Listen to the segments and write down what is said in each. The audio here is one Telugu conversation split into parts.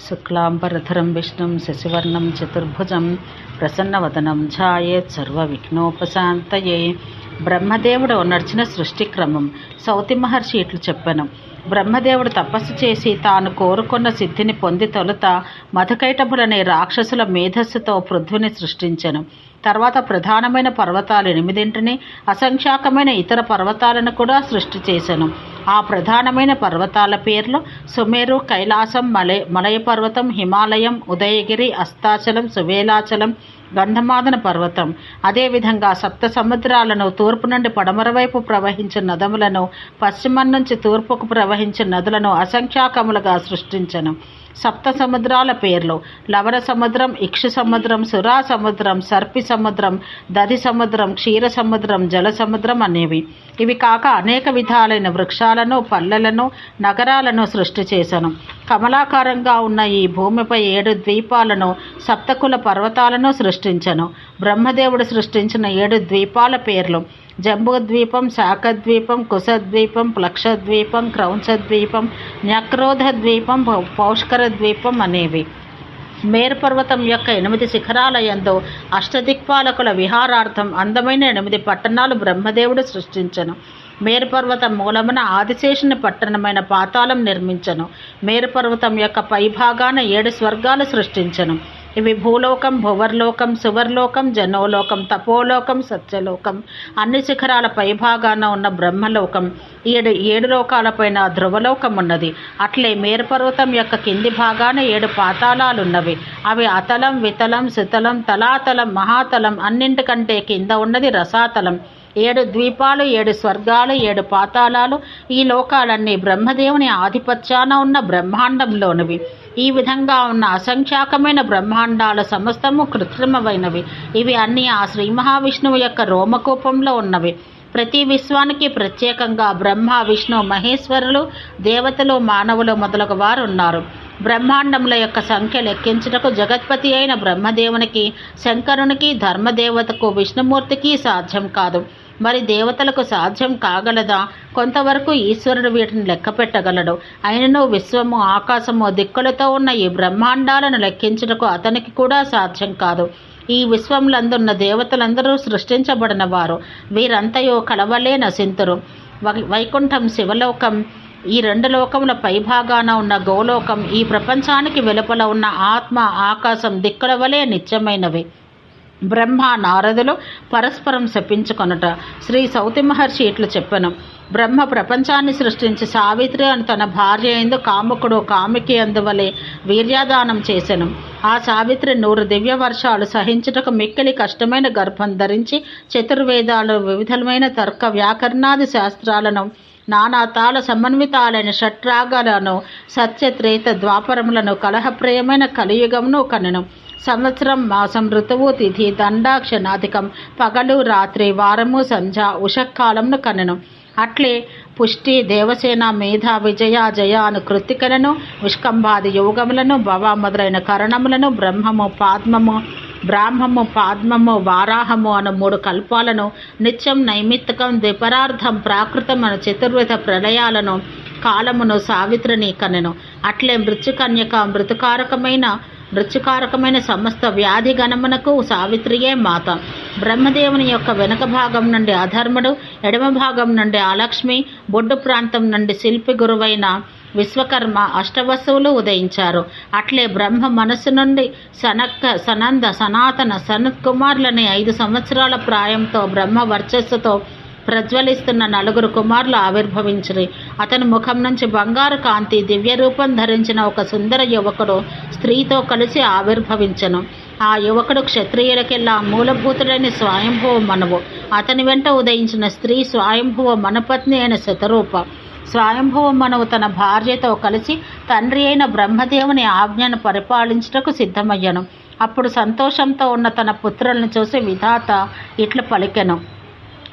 శుక్లాంబరధరం విష్ణుం శశివర్ణం చతుర్భుజం ప్రసన్నవదనం ఛాయేత్ సర్వ విఘ్నోపశాంతయే బ్రహ్మదేవుడు నడిచిన సృష్టి క్రమం సౌతి మహర్షి ఇట్లు చెప్పాను. బ్రహ్మదేవుడు తపస్సు చేసి తాను కోరుకున్న సిద్ధిని పొంది తొలుత మధుకైటభులనే రాక్షసుల మేధస్సుతో పృథ్విని సృష్టించను. తర్వాత ప్రధానమైన పర్వతాలు ఎనిమిదింటిని అసంఖ్యాకమైన ఇతర పర్వతాలను కూడా సృష్టి చేశాను ఆ ప్రధానమైన పర్వతాల పేర్లు సుమేరు కైలాసం మలయ మలయ పర్వతం హిమాలయం ఉదయగిరి అస్తాచలం సువేలాచలం గంధమాదన పర్వతం. అదేవిధంగా సప్త సముద్రాలను తూర్పు నుండి పడమర వైపు ప్రవహించే నదములను పశ్చిమం నుంచి తూర్పుకు ప్రవహించే నదులను అసంఖ్యాకములుగా సృష్టించను. సప్త సముద్రాల పేర్లు లవణ సముద్రం ఇక్షు సముద్రం సురా సముద్రం సర్పి సముద్రం దది సముద్రం క్షీర సముద్రం జల సముద్రం అనేవి. ఇవి కాక అనేక విధాలైన వృక్షాలను పల్లెలను నగరాలను సృష్టి చేశాను కమలాకారంగా ఉన్న ఈ భూమిపై ఏడు ద్వీపాలను సప్తకుల పర్వతాలను సృష్టించను. బ్రహ్మదేవుడు సృష్టించిన ఏడు ద్వీపాల పేర్లు జంబూద్వీపం శాఖద్వీపం కుశద్వీపం ప్లక్షద్వీపం క్రౌంచద్వీపం న్యక్రోధ ద్వీపం పౌష్కర ద్వీపం అనేవి. మేరు పర్వతం యొక్క ఎనిమిది శిఖరాలయందు అష్టదిక్పాలకుల విహారార్థం అందమైన ఎనిమిది పట్టణాలు బ్రహ్మదేవుడు సృష్టించను. మేరుపర్వతం మూలమున ఆదిశేషుని పట్టణమైన పాతాళం నిర్మించను. మేరుపర్వతం యొక్క పైభాగాన ఏడు స్వర్గాలు సృష్టించను. ఇవి భూలోకం భువర్లోకం శువర్లోకం జనోలోకం తపోలోకం సత్యలోకం. అన్ని శిఖరాల పైభాగాన ఉన్న బ్రహ్మలోకం. ఏడు ఏడు లోకాలపైన ధ్రువలోకం ఉన్నది. అట్లే మేరుపర్వతం యొక్క కింది భాగాన ఏడు పాతాళాలున్నవి. అవి అతలం వితలం శితలం తలాతలం మహాతలం అన్నింటికంటే కింద ఉన్నది రసాతలం. ఏడు ద్వీపాలు ఏడు స్వర్గాలు ఏడు పాతాళాలు. ఈ లోకాలన్నీ బ్రహ్మదేవుని ఆధిపత్యాన ఉన్న బ్రహ్మాండంలోనివి. ఈ విధంగా ఉన్న అసంఖ్యాకమైన బ్రహ్మాండాల సమస్తము కృత్రిమమైనవి. ఇవి అన్నీ ఆ శ్రీ మహావిష్ణువు యొక్క రోమకూపంలో ఉన్నవి. ప్రతి విశ్వానికి ప్రత్యేకంగా బ్రహ్మ విష్ణు మహేశ్వరులు దేవతలు మానవులు మొదలగు వారు ఉన్నారు. బ్రహ్మాండముల యొక్క సంఖ్య లెక్కించుటకు జగత్పతి అయిన బ్రహ్మదేవునికి శంకరునికి ధర్మదేవతకు విష్ణుమూర్తికి సాధ్యం కాదు. మరి దేవతలకు సాధ్యం కాగలదా? కొంతవరకు ఈశ్వరుడు వీటిని లెక్క పెట్టగలడు. అయినను విశ్వము ఆకాశము దిక్కులతో ఉన్న ఈ బ్రహ్మాండాలను లెక్కించుటకు అతనికి కూడా సాధ్యం కాదు. ఈ విశ్వంలందున్న దేవతలందరూ సృష్టించబడిన వారు. వీరంతయో కలవలే నశింతురు. వైకుంఠం శివలోకం ఈ రెండు లోకముల పైభాగాన ఉన్న గోలోకం ఈ ప్రపంచానికి వెలుపల ఉన్న ఆత్మ ఆకాశం దిక్కుల వలె నిత్యమైనవి. బ్రహ్మ నారదులు పరస్పరం శపించుకొనుట. శ్రీ సౌతి మహర్షి ఇట్లు చెప్పను. బ్రహ్మ ప్రపంచాన్ని సృష్టించి సావిత్రి అని తన భార్య ఎందు కాముకుడు కామికి అందువలే వీర్యాదానం చేసెను. ఆ సావిత్రి నూరు దివ్య వర్షాలు సహించుటకు మిక్కిలి కష్టమైన గర్భం ధరించి చతుర్వేదాలు వివిధమైన తర్క వ్యాకరణాది శాస్త్రాలను నానాతాల సమన్వితాలైన షట్రాగాలను సత్యత్రేత ద్వాపరములను కలహప్రియమైన కలియుగమును కనెను. సంవత్సరం మాసం ఋతువు తిథి దండాక్షనాధికం. పగలు రాత్రి వారము సంధ్య ఉషకాలంను కనెను. అట్లే పుష్టి దేవసేన మేధ విజయ జయ అను కృతికలను ఉష్కంభాది యోగములను భవ మొదలైన కరణములను బ్రహ్మము పాద్మము బ్రాహ్మము పాద్మము వారాహము అను మూడు కల్పాలను నిత్యం నైమిత్తికం ద్విపరార్థం ప్రాకృతం అను చతుర్విధ ప్రళయాలను కాలమును సావిత్రిని కనెను. అట్లే మృత్యుకన్యక మృతుకారకమైన మృత్యుకారకమైన సమస్త వ్యాధి గణమునకు సావిత్రియే మాత. బ్రహ్మదేవుని యొక్క వెనక భాగం నుండి అధర్ముడు ఎడమ భాగం నుండి అలక్ష్మి బొడ్డు ప్రాంతం నుండి శిల్పి గురువైన విశ్వకర్మ అష్టవసువులు ఉదయించారు. అట్లే బ్రహ్మ మనస్సు నుండి సనక్క సనంద సనాతన సనత్ కుమారులని ఐదు సంవత్సరాల ప్రాయంతో బ్రహ్మ వర్చస్సుతో ప్రజ్వలిస్తున్న నలుగురు కుమారులు ఆవిర్భవించిరి. అతని ముఖం నుంచి బంగారు కాంతి దివ్యరూపం ధరించిన ఒక సుందర యువకుడు స్త్రీతో కలిసి ఆవిర్భవించను. ఆ యువకుడు క్షత్రియులకెల్లా మూలభూతుడైన స్వయంభువ మనవు. అతని వెంట ఉదయించిన స్త్రీ స్వయంభువ మనపత్ని అయిన శతరూప స్వయంభువ మనవు తన భార్యతో కలిసి తండ్రి అయిన బ్రహ్మదేవుని ఆజ్ఞను పరిపాలించుటకు సిద్ధమయ్యను. అప్పుడు సంతోషంతో ఉన్న తన పుత్రులను చూసి విధాత ఇట్లు పలికెను.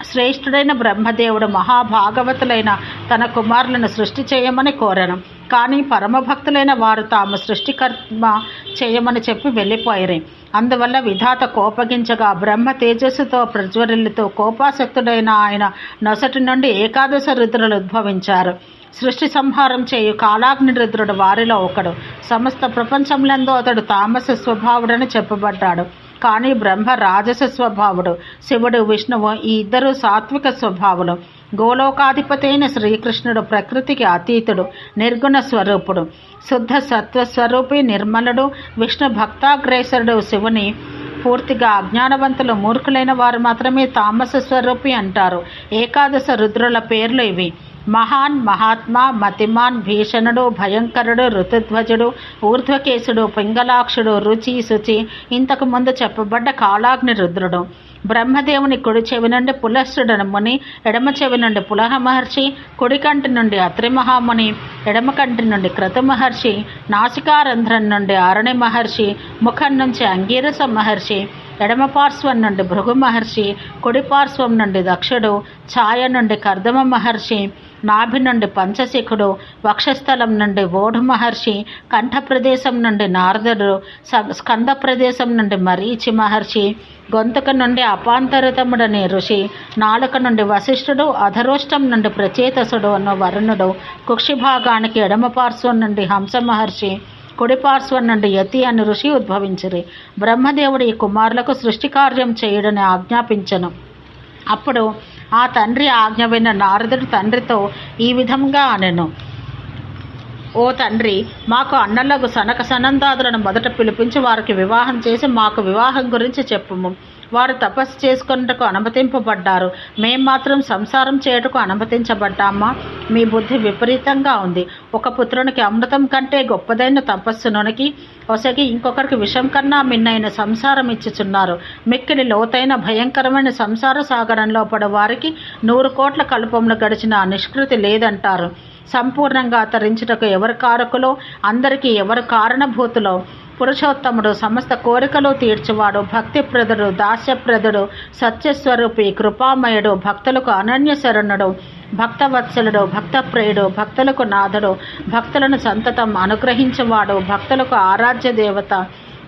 శ్రేష్ఠుడైన బ్రహ్మదేవుడు మహాభాగవతులైన తన కుమారులను సృష్టి చేయమని కోరను. కానీ పరమభక్తులైన వారు తాము సృష్టికర్మ చేయమని చెప్పి వెళ్ళిపోయారు. అందువల్ల విధాత కోపగించగా బ్రహ్మ తేజస్సుతో ప్రజ్వరిల్లుతూ కోపాసక్తుడైన ఆయన నొసటి నుండి ఏకాదశ రుద్రులు ఉద్భవించారు. సృష్టి సంహారం చేయు కాలాగ్ని రుద్రుడు వారిలో ఒకడు. సమస్త ప్రపంచంలందు అతడు తామస స్వభావుడని చెప్పబడ్డాడు. కానీ బ్రహ్మ రాజస స్వభావుడు శివుడు విష్ణువు ఈ ఇద్దరు సాత్విక స్వభావులు. గోలోకాధిపతి అయిన శ్రీకృష్ణుడు ప్రకృతికి అతీతుడు నిర్గుణ స్వరూపుడు. శుద్ధ సత్వ స్వరూపి నిర్మలుడు విష్ణు భక్తాగ్రేసరుడు శివుని. పూర్తిగా అజ్ఞానవంతులు మూర్ఖులైన వారు మాత్రమే తామస స్వరూపి అంటారు. ఏకాదశ రుద్రుల పేర్లు ఇవి. మహాన్ మహాత్మా మతిమాన్ భీషణుడు భయంకరుడు ఋతుధ్వజుడు ఊర్ధ్వకేశుడు పింగళాక్షుడు రుచి శుచి ఇంతకు ముందు చెప్పబడ్డ కాలాగ్ని రుద్రుడు. బ్రహ్మదేవుని కుడి చెవి నుండి పులస్సుడను ముని ఎడమ చెవి నుండి పులహ మహర్షి కుడి కంటి నుండి అత్రి మహాముని ఎడమ కంటి నుండి క్రతు మహర్షి నాసికారంధ్రం నుండి ఆరణి మహర్షి ముఖం నుంచి అంగీరస మహర్షి ఎడమ పార్శ్వం నుండి భృగు మహర్షి కుడి పార్శ్వం నుండి దక్షుడు ఛాయ నుండి కర్దమ మహర్షి నాభి నుండి పంచశిఖుడు వక్షస్థలం నుండి ఓఢు మహర్షి కంఠ ప్రదేశం నుండి నారదుడు స- స్కంద ప్రదేశం నుండి మరీచి మహర్షి గొంతుక నుండి అపాంతరితముడని ఋషి నాలుక నుండి వశిష్ఠుడు అధరోష్టం నుండి ప్రచేతసుడు అన్న వరుణుడు కుక్షిభాగానికి ఎడమ పార్శ్వం నుండి హంస మహర్షి కుడి నుండి యతి అని ఋషి ఉద్భవించిరి. బ్రహ్మదేవుడు ఈ కుమారులకు సృష్టి కార్యం చేయడని ఆజ్ఞాపించను. అప్పుడు ఆ తండ్రి ఆజ్ఞ విన్న నారదుడు తండ్రితో ఈ విధంగా అనెను. ఓ తండ్రి మాకు అన్నలకు సనక సనందాదులను మొదట పిలిపించి వారికి వివాహం చేసి మాకు వివాహం గురించి చెప్పుము. వారు తపస్సు చేసుకున్నటకు అనుమతింపబడ్డారు. మేం మాత్రం సంసారం చేయుటకు అనుమతించబడ్డామా? మీ బుద్ధి విపరీతంగా ఉంది. ఒక పుత్రునికి అమృతం కంటే గొప్పదైన తపస్సునునికి ఒసగి ఇంకొకరికి విషం కన్నా మిన్నైన సంసారం ఇచ్చుచున్నారు. మిక్కిలి లోతైన భయంకరమైన సంసార సాగరంలో పడ వారికి నూరు కోట్ల కల్పంలో గడిచిన నిష్కృతి లేదంటారు. సంపూర్ణంగా తరించుటకు ఎవరు కారకులో? అందరికీ ఎవరు కారణభూతులో? పురుషోత్తముడు సమస్త కోరికలు తీర్చువాడు భక్తిప్రదుడు దాస్యప్రదుడు సత్యస్వరూపి కృపామయుడు భక్తులకు అనన్య శరణుడు భక్తవత్సలుడు భక్తప్రియుడు భక్తులకు నాథుడు భక్తులను సంతతం అనుగ్రహించేవాడు భక్తులకు ఆరాధ్య దేవత.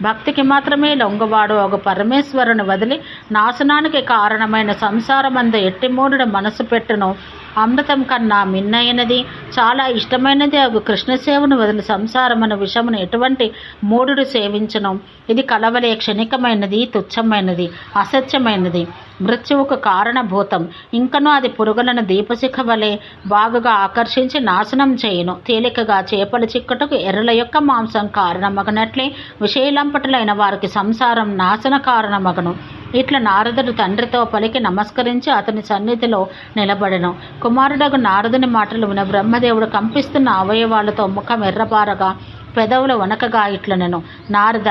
భక్తికి మాత్రమే లొంగవాడు ఒక పరమేశ్వరుని వదిలి నాశనానికి కారణమైన సంసారమంద ఎట్టిమూనుడు మనసు పెట్టును. అమృతం కన్నా మిన్నైనది. చాలా ఇష్టమైనది అవి కృష్ణసేవను వదిలి సంసారమైన విషమును ఎటువంటి మూఢుడు సేవించను. ఇది కలవలే క్షణికమైనది తుచ్చమైనది అసత్యమైనది. మృత్యువుకు కారణభూతం. ఇంకనూ అది పురుగులను దీపశిఖ వలె బాగుగా ఆకర్షించి నాశనం చేయను. తేలికగా చేపల చిక్కటకు ఎర్రల యొక్క మాంసం కారణమగనట్లే విషయలంపటలైన వారికి సంసారం నాశన కారణమగను. ఇట్లా నారదుడు తండ్రితో పలికి నమస్కరించి అతని సన్నిధిలో నిలబడను. కుమారుడగు నారదుని మాటలు విన బ్రహ్మదేవుడు కంపిస్తున్న అవయవాలతో ముఖం ఎర్రబారగా పెదవుల వనకగా ఇట్లనెను. నారద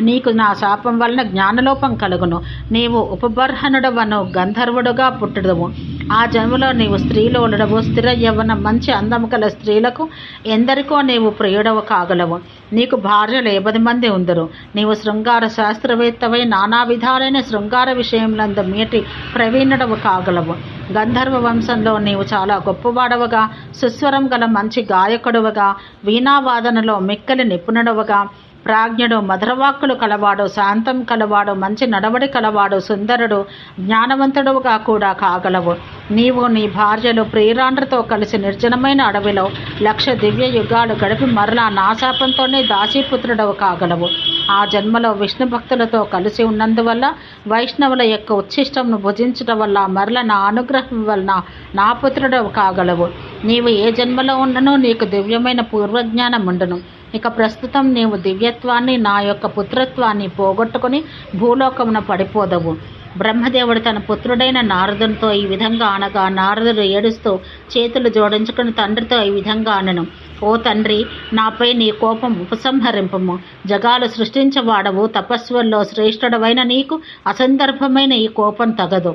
నీకు నా శాపం వలన జ్ఞానలోపం కలుగును. నీవు ఉపబర్హనుడవను గంధర్వుడుగా పుట్టడవు ఆ జన్మలో నీవు స్త్రీలోలుడవు స్థిర యవ్వన మంచి అందము గల స్త్రీలకు ఎందరికో నీవు ప్రియుడవు కాగలవు. నీకు భార్యలు ఏబది మంది ఉందరు. నీవు శృంగార శాస్త్రవేత్తవై నానా విధాలైన శృంగార విషయములందు మీటి ప్రవీణుడవు కాగలవు. గంధర్వ వంశంలో నీవు చాలా గొప్పవాడవగా సుస్వరం గల మంచి గాయకుడవగా వీణావాదనలో మిక్కలి నిపుణుడవగా ప్రాజ్ఞుడు మధురవాక్కులు కలవాడు శాంతం కలవాడు మంచి నడవడి కలవాడు సుందరుడు జ్ఞానవంతుడుగా కూడా కాగలవు. నీవు నీ భార్యలు ప్రియురాండ్రతో కలిసి నిర్జనమైన అడవిలో లక్ష దివ్య యుగాలు గడిపి మరలా నాశాపంతోనే దాసీపుత్రుడవు కాగలవు. ఆ జన్మలో విష్ణు భక్తులతో కలిసి ఉన్నందువల్ల వైష్ణవుల యొక్క ఉచ్ఛిష్టంను భుజించడం వల్ల మరల నా అనుగ్రహం వలన నా పుత్రుడవు కాగలవు. నీవు ఏ జన్మలో ఉన్ననో నీకు దివ్యమైన పూర్వజ్ఞానం ఉండును ఇక ప్రస్తుతం నీవు దివ్యత్వాన్ని నా యొక్క పుత్రత్వాన్ని పోగొట్టుకుని భూలోకమున పడిపోదవు. బ్రహ్మదేవుడు తన పుత్రుడైన నారదునితో ఈ విధంగా అనగా నారదుడు ఏడుస్తూ చేతులు జోడించుకుని తండ్రితో ఈ విధంగా అనను. ఓ తండ్రి నాపై నీ కోపం ఉపసంహరింపము. జగాలు సృష్టించవాడవు తపస్సుల్లో శ్రేష్ఠుడవైన నీకు అసందర్భమైన ఈ కోపం తగదు.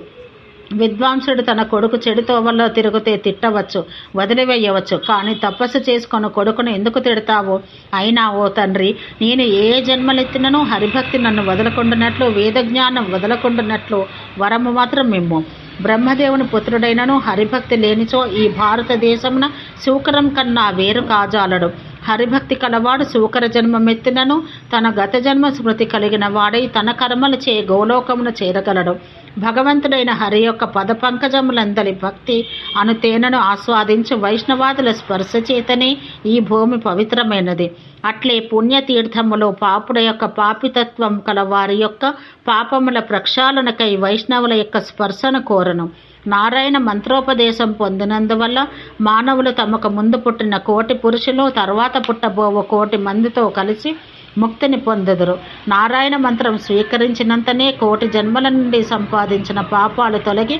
విద్వాంసుడు తన కొడుకు చెడు తోవల్లో తిరుగుతే తిట్టవచ్చు వదిలివేయవచ్చు. కానీ తపస్సు చేసుకున్న కొడుకును ఎందుకు తిడతావు? అయినా ఓ తండ్రి నేను ఏ జన్మలెత్తినను హరిభక్తి నన్ను వదలకుండానట్లు వేదజ్ఞానం వదలకుండానట్లు వరము మాత్రం మిమ్ము బ్రహ్మదేవుని పుత్రుడైనను హరిభక్తి లేనిచో ఈ భారతదేశమున శూకరం కన్నా వేరు కాజాలడు. హరిభక్తి కలవాడు సూకర జన్మమెత్తినను తన గత జన్మ స్మృతి కలిగిన వాడై తన కర్మలు చే గోలోకమును చేరగలడు. భగవంతుడైన హరి యొక్క పద పంకజములందలి భక్తి అను తేనెను ఆస్వాదించి వైష్ణవాదుల స్పర్శ చేతనే ఈ భూమి పవిత్రమైనది. అట్లే పుణ్యతీర్థములో పాపుడ యొక్క పాపితత్వం కల వారి యొక్క పాపముల ప్రక్షాళనకై వైష్ణవుల యొక్క స్పర్శను కోరను. నారాయణ మంత్రోపదేశం పొందినందువల్ల మానవులు తమకు ముందు పుట్టిన కోటి పురుషులు తర్వాత పుట్టబోవు కోటి మందితో కలిసి ముక్తిని పొందెదరు. నారాయణ మంత్రం స్వీకరించినంతనే కోటి జన్మల నుండి సంపాదించిన పాపాలు తొలగి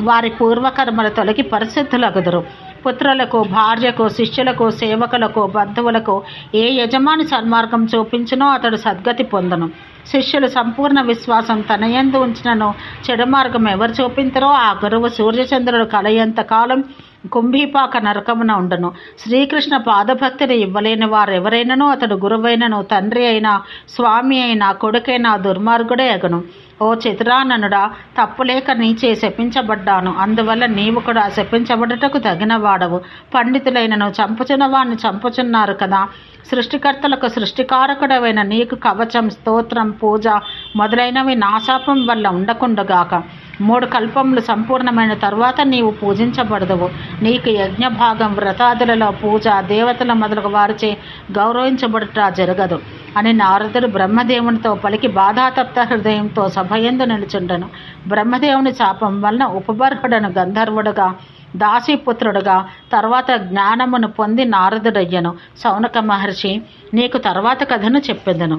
వారి పూర్వకర్మలు తొలగి పరిశుద్ధులగుదురు. పుత్రులకు భార్యకు శిష్యులకు సేవకులకు బంధువులకు ఏ యజమాని సన్మార్గం చూపించినో అతడు సద్గతి పొందను. శిష్యులు సంపూర్ణ విశ్వాసం తనయందు ఉంచినను. చెడు మార్గం ఎవరు చూపించరో ఆ గురువు సూర్యచంద్రుడు కలయంత కాలం కుంభీపాక నరకమున ఉండను. శ్రీకృష్ణ పాదభక్తిని ఇవ్వలేని వారు ఎవరైనను అతడు గురువైనను తండ్రి అయినా స్వామి అయినా కొడుకైనా దుర్మార్గుడే అగను. ఓ చిత్రాననుడా తప్పులేక నీచే శపించబడ్డాను. అందువల్ల నీవు కూడా శపించబడుటకు తగిన వాడవు పండితులైనను చంపుచున్న వాడిని చంపుచున్నారు కదా. సృష్టికర్తలకు సృష్టికారకుడవైన నీకు కవచం స్తోత్రం పూజ మొదలైనవి నాశాపం వల్ల ఉండకుండగాక. మూడు కల్పములు సంపూర్ణమైన తర్వాత నీవు పూజించబడదువు. నీకు యజ్ఞభాగం వ్రతాదులలో పూజ దేవతల మొదలగు వారిచే గౌరవించబడుట జరగదు అని నారదుడు బ్రహ్మదేవునితో పలికి బాధాతప్త హృదయంతో సభయందు నిలుచుండను. బ్రహ్మదేవుని శాపం వలన ఉపబర్హుడను గంధర్వుడుగా దాసీపుత్రుడుగా తర్వాత జ్ఞానమును పొంది నారదుడయ్యను. సౌనక మహర్షి నీకు తర్వాత కథను చెప్పెదను.